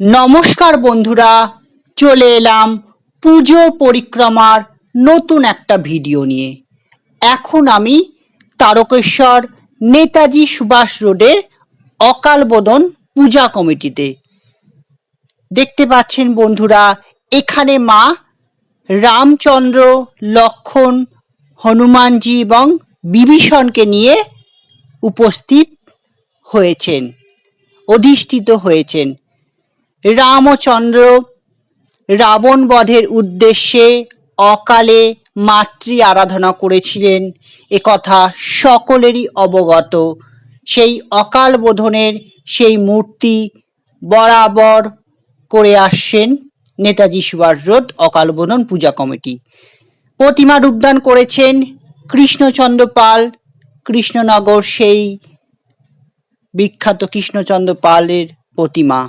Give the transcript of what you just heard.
নমস্কার বন্ধুরা, চলে এলাম পুজো পরিক্রমার নতুন একটা ভিডিও নিয়ে। এখন আমি তারকেশ্বর নেতাজি সুভাষ রোডের অকালবোধন পূজা কমিটিতে। দেখতে পাচ্ছেন বন্ধুরা, এখানে মা রামচন্দ্র, লক্ষণ, হনুমানজি এবং বিভীষণকে নিয়ে উপস্থিত হয়েছেন, অধিষ্ঠিত হয়েছেন। রামচন্দ্র রাবণ বধের উদ্দেশ্যে অকালে মাতৃ আরাধনা করেছিলেন। একথা সকলেরই অবগত। সেই অকাল বোধনের সেই মূর্তি বরাবর করে আসছেন নেতাজি সুভাষ অকাল বোধন পূজা কমিটি। প্রতিমা রূপদান করেছেন কৃষ্ণচন্দ্র পাল। কৃষ্ণনগর সেই বিখ্যাত কৃষ্ণচন্দ্র পালের প্রতিমা।